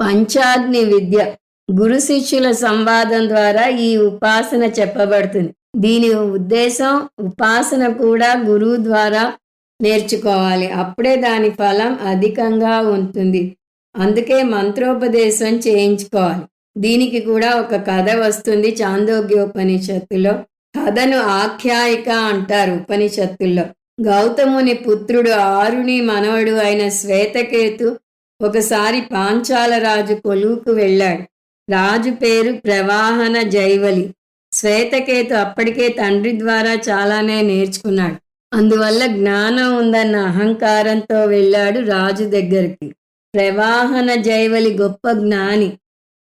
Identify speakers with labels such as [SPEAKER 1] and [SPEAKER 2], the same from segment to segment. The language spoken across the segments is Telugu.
[SPEAKER 1] పంచాగ్ని విద్య. గురు శిష్యుల సంవాదం ద్వారా ఈ ఉపాసన చెప్పబడుతుంది. దీని ఉద్దేశం ఉపాసన కూడా గురువు ద్వారా నేర్చుకోవాలి. అప్పుడే దాని ఫలం అధికంగా ఉంటుంది. అందుకే మంత్రోపదేశం చేయించుకోవాలి. దీనికి కూడా ఒక కథ వస్తుంది చాందోగ్యోపనిషత్తులో. కథను ఆఖ్యాయిక అంటారు ఉపనిషత్తుల్లో. గౌతముని పుత్రుడు ఆరుని మనవడు అయిన శ్వేతకేతు ఒకసారి పాంచాల రాజు కొలువుకు వెళ్ళాడు. రాజు పేరు ప్రవాహన జైవలి. శ్వేతకేతు అప్పటికే తండ్రి ద్వారా చాలానే నేర్చుకున్నాడు. అందువల్ల జ్ఞానం ఉందన్న అహంకారంతో వెళ్ళాడు రాజు దగ్గరికి. ప్రవాహన జైవలి గొప్ప జ్ఞాని.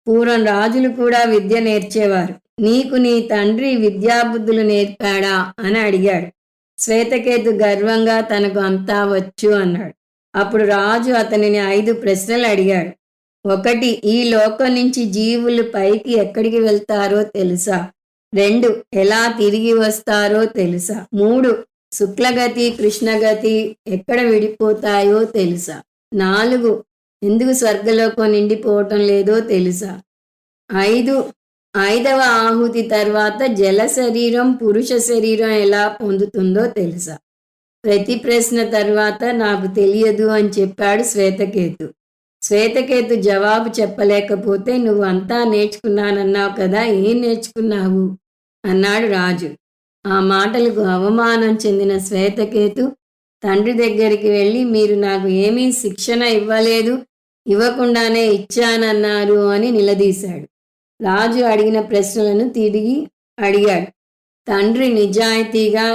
[SPEAKER 1] పూర్వం రాజులు కూడా విద్య నేర్చేవారు. నీకు నీ తండ్రి విద్యాబుద్ధులు నేర్పాడా అని అడిగాడు. శ్వేతకేతు గర్వంగా తనకు అంతా వచ్చు అన్నాడు. అప్పుడు రాజు అతనిని ఐదు ప్రశ్నలు అడిగాడు. ఒకటి ఈ లోకం నుంచి జీవులు పైకి ఎక్కడికి వెళ్తారో తెలుసా? రెండు ఎలా తిరిగి వస్తారో తెలుసా? మూడు శుక్లగతి కృష్ణగతి ఎక్కడ విడిపోతాయో తెలుసా? నాలుగు ఎందుకు స్వర్గలోకం నిండిపోవటం లేదో తెలుసా? ఐదు ఐదవ ఆహుతి తర్వాత జల శరీరం పురుష శరీరం ఎలా పొందుతుందో తెలుసా? ప్రతి ప్రశ్న తర్వాత నాకు తెలియదు అని చెప్పాడు శ్వేతకేతు. శ్వేతకేతు జవాబు చెప్పలేకపోతే నువ్వు అంతా నేర్చుకున్నానన్నావు కదా ఏం నేర్చుకున్నావు? అన్నాడు రాజు. ఆ మాటలకు అవమానం చెందిన శ్వేతకేతు తండ్రి దగ్గరికి వెళ్ళి మీరు నాకు ఏమీ శిక్షణ ఇవ్వలేదు ఇవ్వకుండానే ఇచ్చానన్నారు అని నిలదీశాడు. రాజు అడిగిన ప్రశ్నలను తిరిగి అడిగాడు. తండ్రి నిజాయితీగా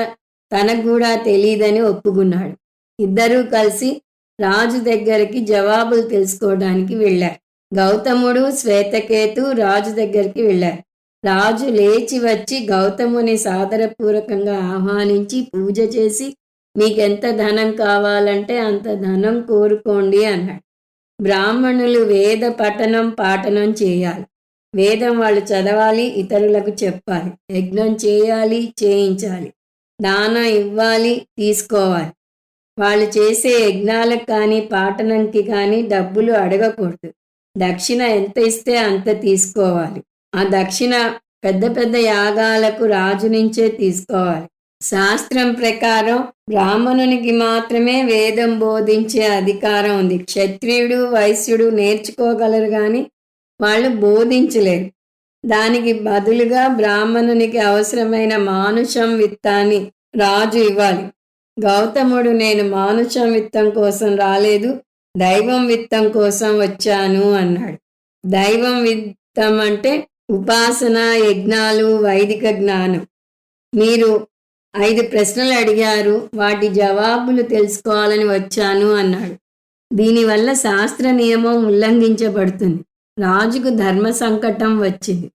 [SPEAKER 1] తనకు కూడా తెలియదని ఒప్పుకున్నాడు. ఇద్దరూ కలిసి రాజు దగ్గరికి జవాబులు తెలుసుకోవడానికి వెళ్ళారు. గౌతముడు శ్వేతకేతు రాజు దగ్గరికి వెళ్ళారు. రాజు లేచి వచ్చి గౌతముని సాదరపూర్వకంగా ఆహ్వానించి పూజ చేసి మీకెంత ధనం కావాలంటే అంత ధనం కోరుకోండి అన్నాడు. బ్రాహ్మణులు వేద పఠనం పాఠనం చేయాలి. వేదం వాళ్ళు చదవాలి ఇతరులకు చెప్పాలి. యజ్ఞం చేయాలి చేయించాలి. దాన ఇవ్వాలి తీసుకోవాలి. వాళ్ళు చేసే యజ్ఞాలకు కానీ పాఠనంకి కానీ డబ్బులు అడగకూడదు. దక్షిణ ఎంత ఇస్తే అంత తీసుకోవాలి. ఆ దక్షిణ పెద్ద పెద్ద యాగాలకు రాజు నుంచే తీసుకోవాలి. శాస్త్రం ప్రకారం బ్రాహ్మణునికి మాత్రమే వేదం బోధించే అధికారం ఉంది. క్షత్రియుడు వైశ్యుడు నేర్చుకోగలరు కానీ వాళ్ళు బోధించలేరు. దానికి బదులుగా బ్రాహ్మణునికి అవసరమైన మానుషం విత్తాన్ని రాజు ఇవ్వాలి. గౌతముడు నేను మానుషం విత్తం కోసం రాలేదు దైవం విత్తం కోసం వచ్చాను అన్నాడు. దైవం విత్తం అంటే ఉపాసన యజ్ఞాలు వైదిక జ్ఞానం. మీరు ఐదు ప్రశ్నలు అడిగారు వాటి జవాబులు తెలుసుకోవాలని వచ్చాను అన్నాడు. దీనివల్ల శాస్త్ర నియమం ఉల్లంఘించబడుతుంది. రాజుకు ధర్మ సంకటం వచ్చింది.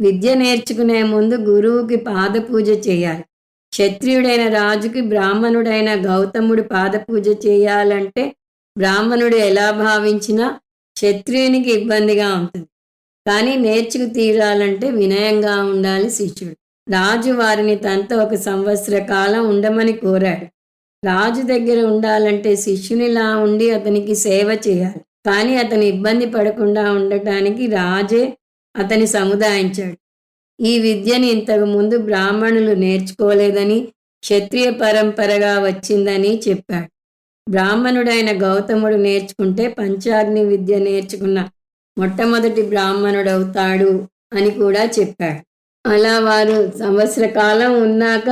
[SPEAKER 1] విద్య నేర్చుకునే ముందు గురువుకి పాదపూజ చేయాలి. క్షత్రియుడైన రాజుకి బ్రాహ్మణుడైన గౌతముడు పాదపూజ చేయాలంటే బ్రాహ్మణుడు ఎలా భావించినా క్షత్రియునికి ఇబ్బందిగా ఉంటుంది. కానీ నేర్చుకు తీరాలంటే వినయంగా ఉండాలి శిష్యుడు. రాజు వారిని తనతో ఒక సంవత్సర కాలం ఉండమని కోరాడు. రాజు దగ్గర ఉండాలంటే శిష్యునిలా ఉండి అతనికి సేవ చేయాలి. కానీ అతను ఇబ్బంది పడకుండా ఉండటానికి రాజే అతని సముదాయించాడు. ఈ విద్యని ఇంతకు ముందు బ్రాహ్మణులు నేర్చుకోలేదని క్షత్రియ పరంపరగా వచ్చిందని చెప్పాడు. బ్రాహ్మణుడైన గౌతముడు నేర్చుకుంటే పంచాగ్ని విద్య నేర్చుకున్న మొట్టమొదటి బ్రాహ్మణుడవుతాడు అని కూడా చెప్పాడు. అలా వారు సంవత్సర కాలం ఉన్నాక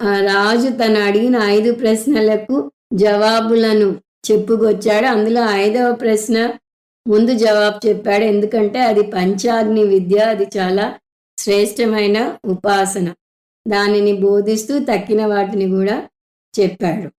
[SPEAKER 1] ఆ రాజు తను అడిగిన ఐదు ప్రశ్నలకు జవాబులను చెప్పుకొచ్చాడు. అందులో ఐదవ ప్రశ్న ముందు జవాబు చెప్పాడు. ఎందుకంటే అది పంచాగ్ని విద్య. అది చాలా శ్రేష్టమైన ఉపాసన. దానిని బోధిస్తూ తక్కిన వాటిని కూడా చెప్పాడు.